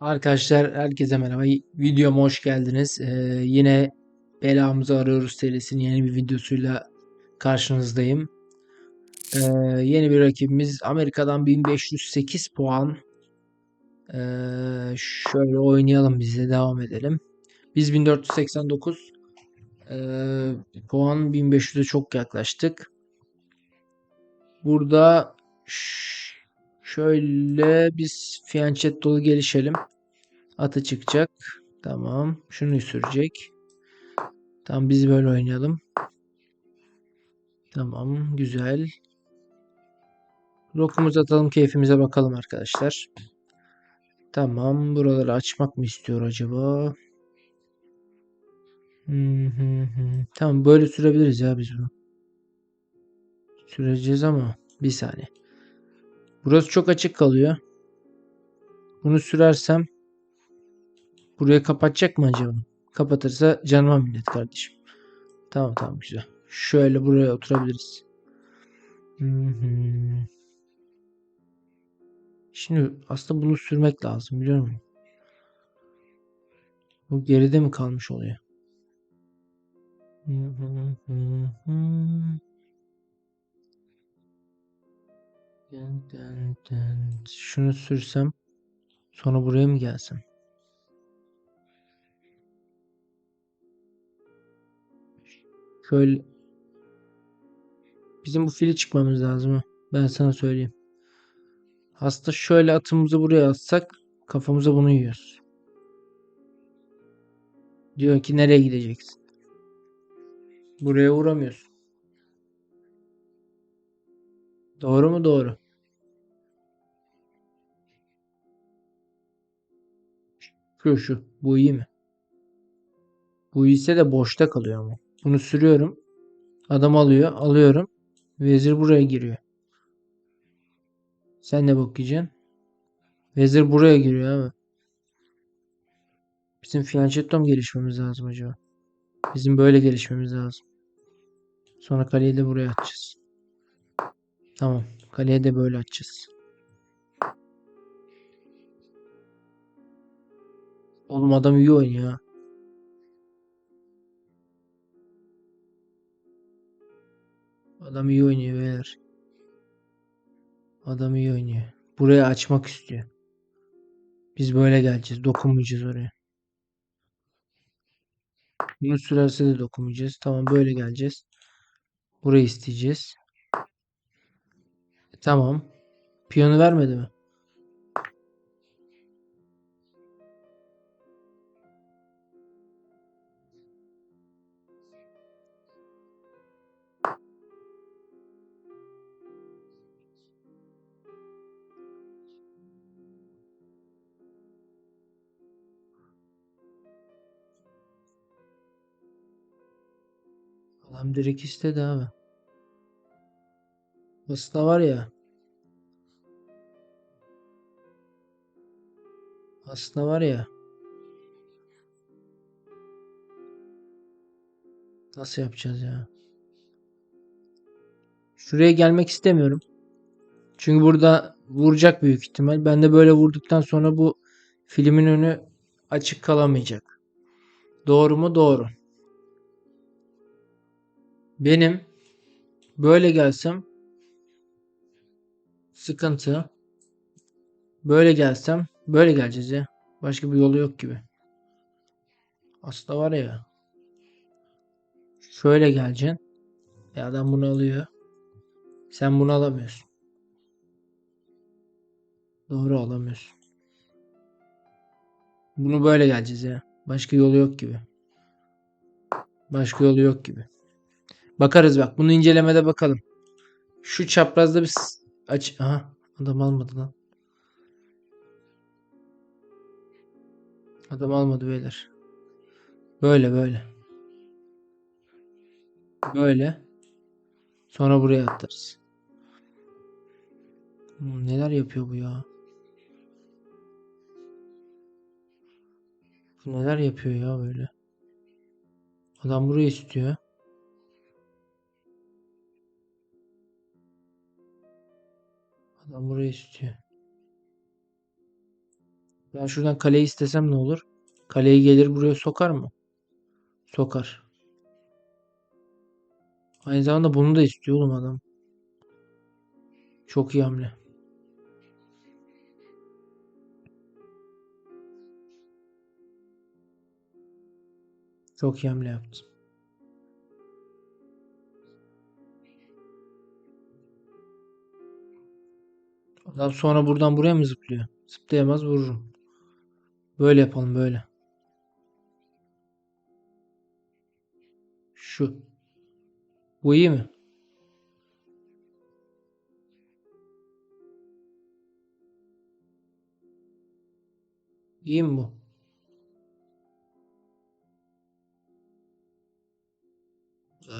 Arkadaşlar herkese merhaba. Videoma hoş geldiniz. Ee, yine Belamızı Arıyoruz serisinin yeni bir videosuyla karşınızdayım. Ee, yeni bir rakibimiz Amerika'dan 1508 puan. Ee, şöyle oynayalım biz de devam edelim. Biz 1489 ee, puan 1500'e çok yaklaştık. Burada şöyle biz fiyanchetto'lu gelişelim. Atı çıkacak. Tamam. Şunu sürecek. Tamam biz böyle oynayalım. Tamam. Güzel. Rokumuzu atalım. Keyfimize bakalım arkadaşlar. Tamam. Buraları açmak mı istiyor acaba? Hı hı hı. Tamam böyle sürebiliriz ya biz bunu. Süreceğiz ama bir saniye. Burası çok açık kalıyor. Bunu sürersem burayı kapatacak mı acaba? Kapatırsa canıma minnet kardeşim. Tamam tamam güzel. Şöyle buraya oturabiliriz. Şimdi aslında bunu sürmek lazım biliyor musun? Bu geride mi kalmış oluyor? Şunu sürsem sonra buraya mı gelsem? Şöyle bizim bu fili çıkmamız lazım. Ben sana söyleyeyim. Aslında şöyle atımızı buraya atsak kafamıza bunu yiyoruz. Diyor ki nereye gideceksin? Buraya uğramıyorsun. Doğru mu? Doğru. Şu şu. Bu iyi mi? Bu ise de boşta kalıyor ama. Bunu sürüyorum. Adam alıyor. Alıyorum. Vezir buraya giriyor. Sen ne bakacaksın? Vezir buraya giriyor abi. Bizim fiyanchettom gelişmemiz lazım acaba. Bizim böyle gelişmemiz lazım. Sonra kaleyi de buraya atacağız. Tamam. Kaleye de böyle atacağız. Oğlum adam iyi oynuyor. Adam iyi oynuyor beyler. Adam iyi oynuyor. Buraya açmak istiyor. Biz böyle geleceğiz. Dokunmayacağız oraya. Bunu sürerse de dokunmayacağız. Tamam böyle geleceğiz. Burayı isteyeceğiz. Tamam. Piyonu vermedi mi? Adam direkt istedi abi. Aslında var ya. Aslında var ya. Nasıl yapacağız ya? Şuraya gelmek istemiyorum. Çünkü burada vuracak büyük ihtimal. Ben de böyle vurduktan sonra bu filmin önü açık kalamayacak. Doğru mu? Doğru. Benim böyle gelsem sıkıntı. Böyle gelsem böyle geleceğiz ya. Başka bir yolu yok gibi. Aslında var ya. Şöyle geleceksin. Ya adam bunu alıyor. Sen bunu alamıyorsun. Doğru alamıyorsun. Bunu böyle geleceğiz ya. Başka yolu yok gibi. Başka yolu yok gibi. Bakarız bak. Bunu incelemede bakalım. Şu çaprazda bir aç. Aha. Adam almadı lan. Adam almadı beyler. Böyle böyle. Böyle. Sonra buraya atarız. Hmm, neler yapıyor bu ya? Bu neler yapıyor ya böyle? Adam burayı istiyor. Adam burayı istiyor. Ben şuradan kaleyi istesem ne olur? Kaleyi gelir buraya sokar mı? Sokar. Aynı zamanda bunu da istiyor oğlum adam. Çok iyi hamle. Çok iyi hamle yaptı. Adam sonra buradan buraya mı zıplıyor? Zıplayamaz vururum. Böyle yapalım böyle. Şu. Bu iyi mi? İyi mi bu?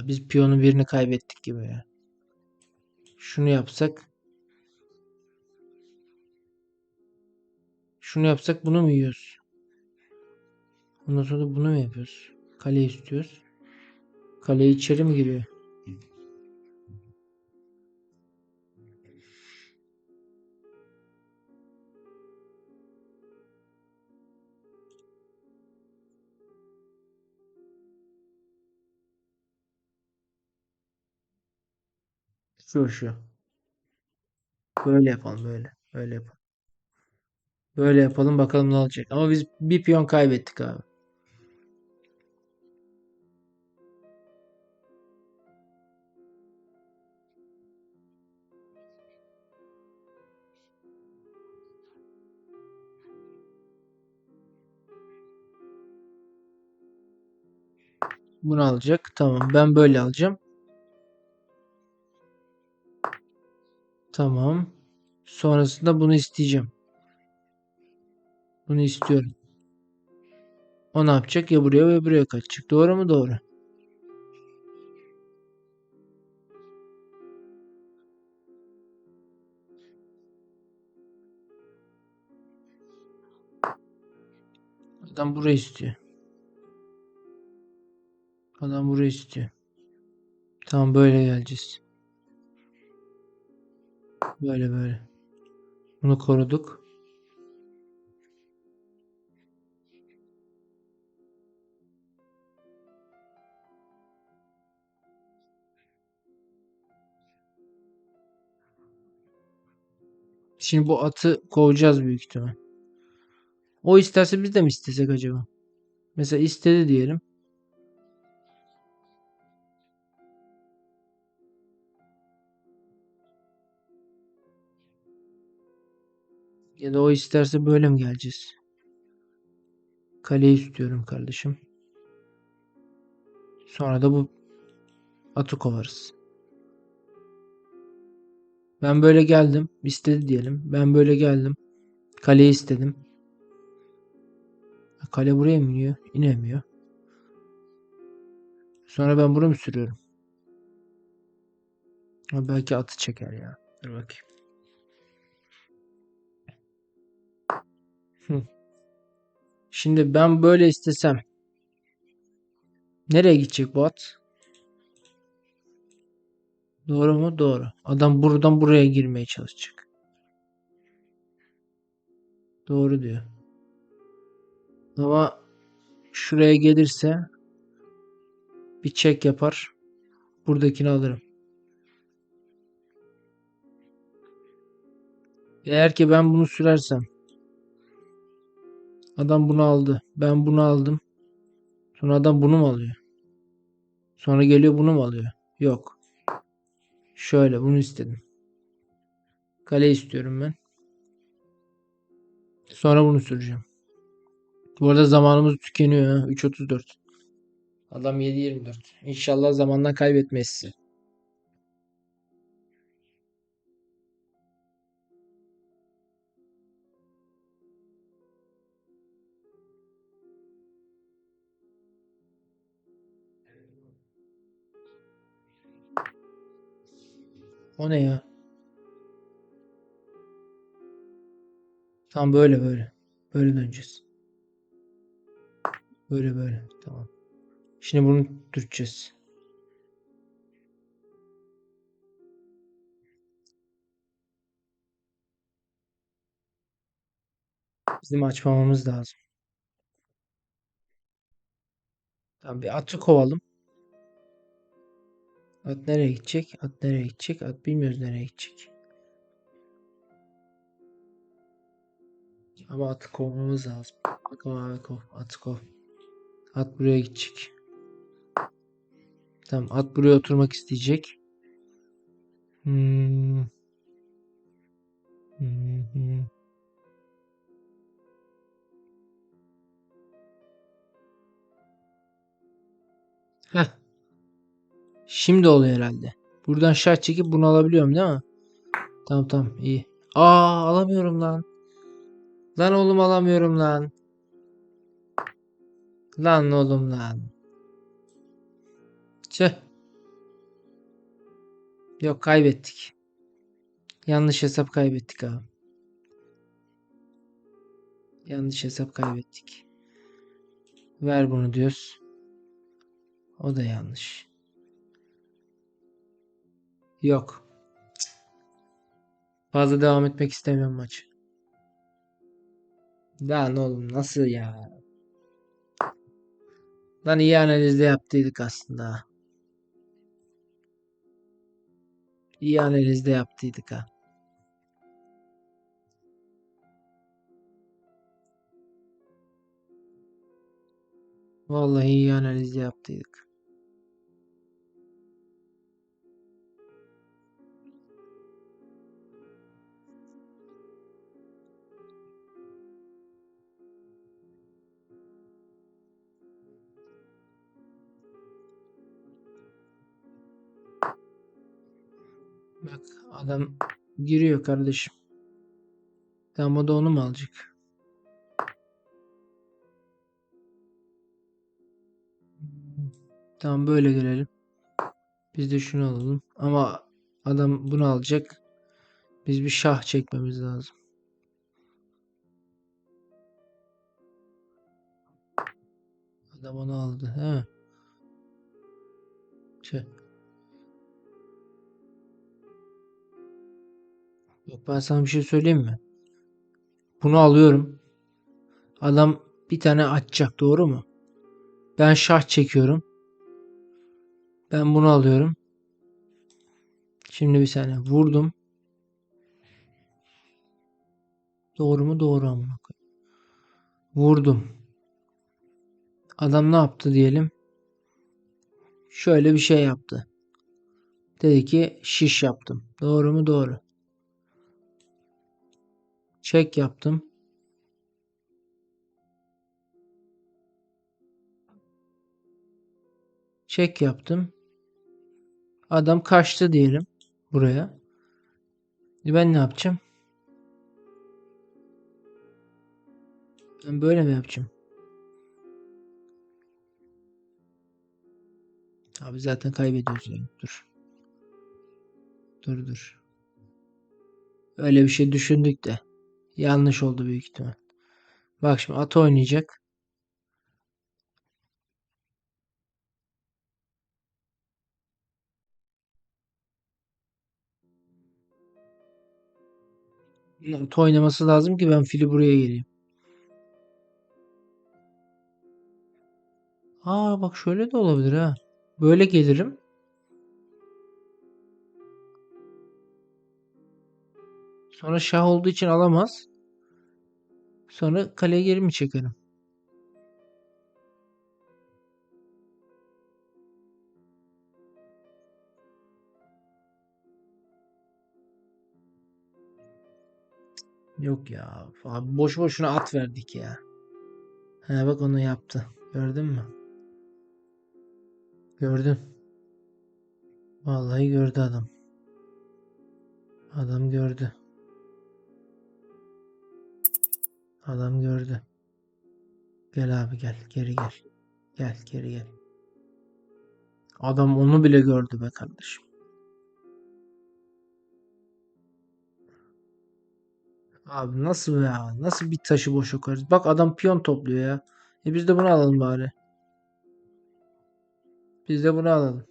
Biz piyonun birini kaybettik gibi ya. Şunu yapsak. Şunu yapsak bunu mu yiyoruz? Ondan sonra bunu mu yapıyoruz? Kale istiyoruz. Kale içeri mi giriyor? Şu şu. Böyle yapalım böyle. Böyle yapalım. Böyle yapalım bakalım ne olacak. Ama biz bir piyon kaybettik abi. Bunu alacak. Tamam ben böyle alacağım. Tamam. Sonrasında bunu isteyeceğim. Bunu istiyorum. O ne yapacak? Ya buraya ya buraya kaçacak. Doğru mu? Doğru. Adam burayı istiyor. Adam burayı istiyor. Tamam böyle geleceğiz. Böyle böyle. Bunu koruduk. Şimdi bu atı kovacağız büyük ihtimal. O isterse biz de mi istesek acaba? Mesela istedi diyelim. Ya da o isterse böyle mi geleceğiz? Kaleyi istiyorum kardeşim. Sonra da bu atı kovarız. Ben böyle geldim. istedi diyelim. Ben böyle geldim. Kaleyi istedim. Kale buraya mı iniyor? İnemiyor. Sonra ben bunu mu sürüyorum? Belki atı çeker ya. Dur bakayım. Şimdi ben böyle istesem nereye gidecek bu at? Doğru mu? Doğru. Adam buradan buraya girmeye çalışacak. Doğru diyor. Ama şuraya gelirse bir çek yapar. Buradakini alırım. Eğer ki ben bunu sürersem adam bunu aldı. Ben bunu aldım. Sonra adam bunu mu alıyor? Sonra geliyor bunu mu alıyor? Yok. Şöyle bunu istedim. Kale istiyorum ben. Sonra bunu süreceğim. Bu arada zamanımız tükeniyor ha. 3.34. Adam 7.24. İnşallah zamandan kaybetmez. O ne ya? Tam böyle böyle. Böyle döneceğiz. Böyle böyle. Tamam. Şimdi bunu tutacağız. Bizim açmamamız lazım. Tamam bir atı kovalım. At nereye gidecek? At nereye gidecek? At bilmiyoruz nereye gidecek. Ama atı kovmamız lazım. Kov abi kov. Atı kov. At buraya gidecek. Tamam at buraya oturmak isteyecek. Hmm. Hmm, hmm. Heh. Şimdi oluyor herhalde. Buradan şah çekip bunu alabiliyorum değil mi? Tamam tamam iyi. Aa alamıyorum lan. Lan oğlum alamıyorum lan. Lan oğlum lan. Tüh. Yok kaybettik. Yanlış hesap kaybettik abi. Yanlış hesap kaybettik. Ver bunu diyoruz. O da yanlış. Yok. Fazla devam etmek istemiyorum maçı. Lan oğlum nasıl ya? Lan iyi analizde yaptıydık aslında. İyi analizde yaptıydık ha. Vallahi iyi analizde yaptıydık. Bak adam giriyor kardeşim. Tamam da onu mu alacak? Tamam böyle gelelim. Biz de şunu alalım. Ama adam bunu alacak. Biz bir şah çekmemiz lazım. Adam onu aldı. He. Tüh. Yok ben sana bir şey söyleyeyim mi? Bunu alıyorum. Adam bir tane açacak doğru mu? Ben şah çekiyorum. Ben bunu alıyorum. Şimdi bir saniye vurdum. Doğru mu? Doğru amına. Vurdum. Adam ne yaptı diyelim. Şöyle bir şey yaptı. Dedi ki şiş yaptım. Doğru mu? Doğru. Çek yaptım. Çek yaptım. Adam kaçtı diyelim buraya. Ben ne yapacağım? Ben böyle mi yapacağım? Abi zaten kaybediyoruz yani. Dur. Dur dur. Öyle bir şey düşündük de. Yanlış oldu büyük ihtimal. Bak şimdi at oynayacak. At oynaması lazım ki ben fili buraya geleyim. Aa bak şöyle de olabilir ha. Böyle gelirim. Sonra şah olduğu için alamaz. Sonra kaleye geri mi çekerim? Yok ya. Abi boş boşuna at verdik ya. He bak onu yaptı. Gördün mü? Gördün. Vallahi gördü adam. Adam gördü. Adam gördü. Gel abi gel. Geri gel. Gel geri gel. Adam onu bile gördü be kardeşim. Abi nasıl ya? Nasıl bir taşı boş okarız? Bak adam piyon topluyor ya. E biz de bunu alalım bari. Biz de bunu alalım.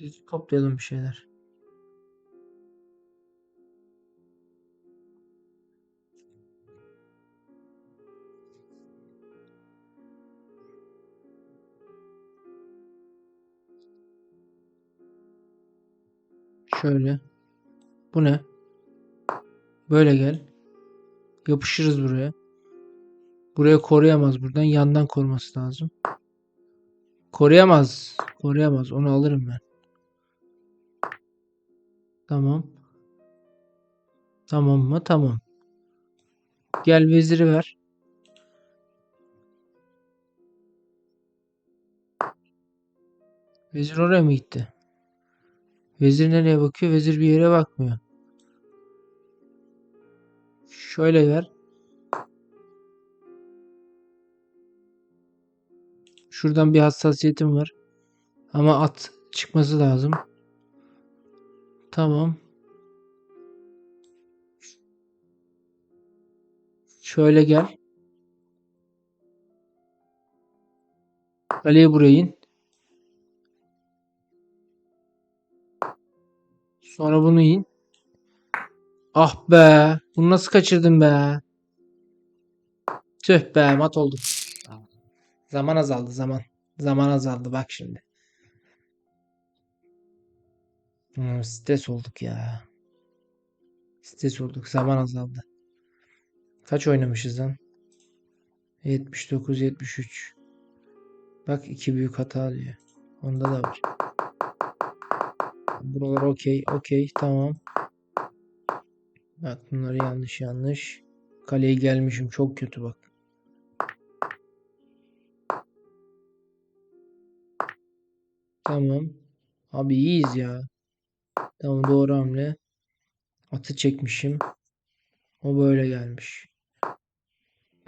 Biz toplayalım bir şeyler. Şöyle. Bu ne? Böyle gel. Yapışırız buraya. Buraya koruyamaz buradan. Yandan koruması lazım. Koruyamaz. Koruyamaz. Onu alırım ben. Tamam. Tamam mı? Tamam. Gel veziri ver. Vezir oraya mı gitti? Vezir nereye bakıyor? Vezir bir yere bakmıyor. Şöyle ver. Şuradan bir hassasiyetim var. Ama at çıkması lazım. Tamam. Şöyle gel. Kaleye buraya in. Sonra bunu in. Ah be. Bunu nasıl kaçırdım be? Tüh be mat olduk. Zaman azaldı zaman. Zaman azaldı bak şimdi. Hmm, stres olduk ya. Stres olduk. Zaman azaldı. Kaç oynamışız lan? 79 73. Bak iki büyük hata diyor. Onda da var. Buralar okey. Okey. Tamam. Bak bunları yanlış yanlış. Kaleye gelmişim. Çok kötü bak. Tamam. Abi iyiyiz ya. Tamam doğru hamle. Atı çekmişim. O böyle gelmiş.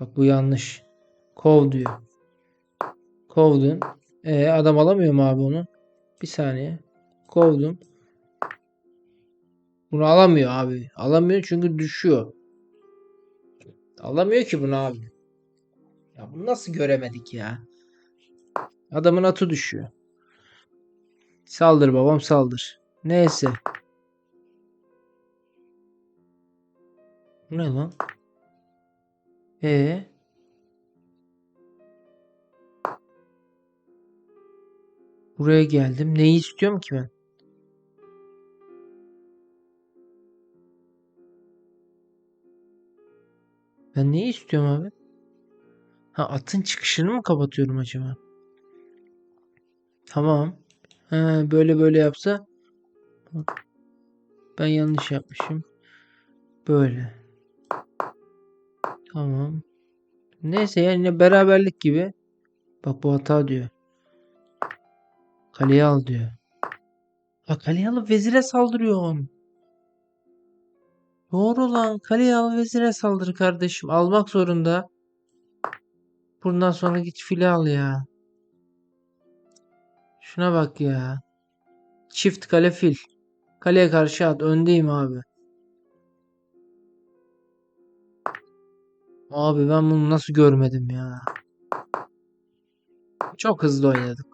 Bak bu yanlış. Kov diyor. Kovdun. E adam alamıyor mu abi onu? Bir saniye. Kovdum. Bunu alamıyor abi. Alamıyor çünkü düşüyor. Alamıyor ki bunu abi. Ya bunu nasıl göremedik ya? Adamın atı düşüyor. Saldır babam saldır. Neyse. Bu ne lan? E Buraya geldim. Neyi istiyorum ki ben? Ben neyi istiyorum abi? Ha atın çıkışını mı kapatıyorum acaba? Tamam. Ha, böyle böyle yapsa ben yanlış yapmışım. Böyle. Tamam. Neyse yani yine beraberlik gibi. Bak bu hata diyor. Kaleye al diyor. Ha kaleye alıp vezire saldırıyorum. Doğru lan. Kaleye al vezire saldır kardeşim. Almak zorunda. Bundan sonra git file al ya. Şuna bak ya. Çift kale fil. Kaleye karşı at. Öndeyim abi. Abi ben bunu nasıl görmedim ya. Çok hızlı oynadık.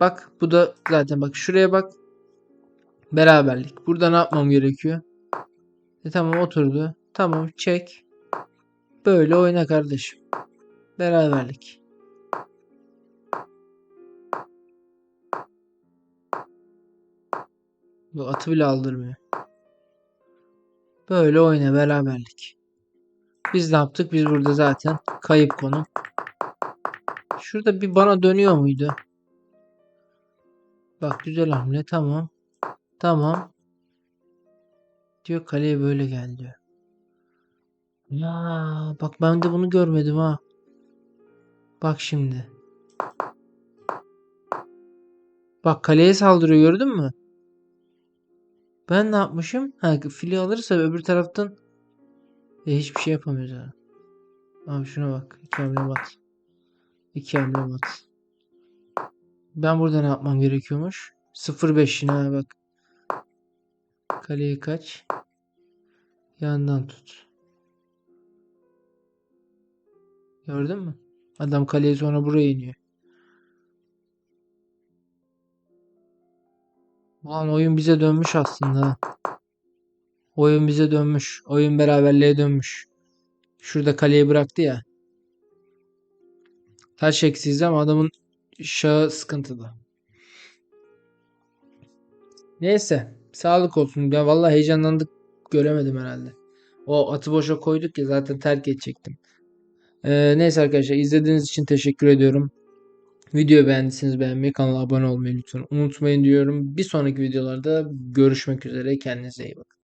Bak bu da zaten bak şuraya bak. Beraberlik. Burada ne yapmam gerekiyor? E tamam oturdu. Tamam çek. Böyle oyna kardeşim. Beraberlik. Bu atı bile aldırmıyor. Böyle oyna beraberlik. Biz ne yaptık? Biz burada zaten kayıp konu. Şurada bir bana dönüyor muydu? Bak güzel hamle tamam. Tamam. Diyor kaleye böyle gel diyor. Ya bak ben de bunu görmedim ha. Bak şimdi. Bak kaleye saldırıyor gördün mü? Ben ne yapmışım? Ha fili alırsa öbür taraftan e, hiçbir şey yapamıyoruz ha. Abi şuna bak. İki hamle bat. İki hamle bat. Ben burada ne yapmam gerekiyormuş? 0-5 yine ha bak. Kaleyi kaç. Yandan tut. Gördün mü? Adam kaleye sonra buraya iniyor. Ulan oyun bize dönmüş aslında. Oyun bize dönmüş. Oyun beraberliğe dönmüş. Şurada kaleyi bıraktı ya. Taş eksiyiz ama adamın şahı sıkıntılı. Neyse. Sağlık olsun. Ya vallahi heyecanlandık. Göremedim herhalde. O atı boşa koyduk ya zaten terk edecektim. Ee, neyse arkadaşlar izlediğiniz için teşekkür ediyorum. Videoyu beğendiyseniz beğenmeyi, kanala abone olmayı lütfen unutmayın diyorum. Bir sonraki videolarda görüşmek üzere. Kendinize iyi bakın.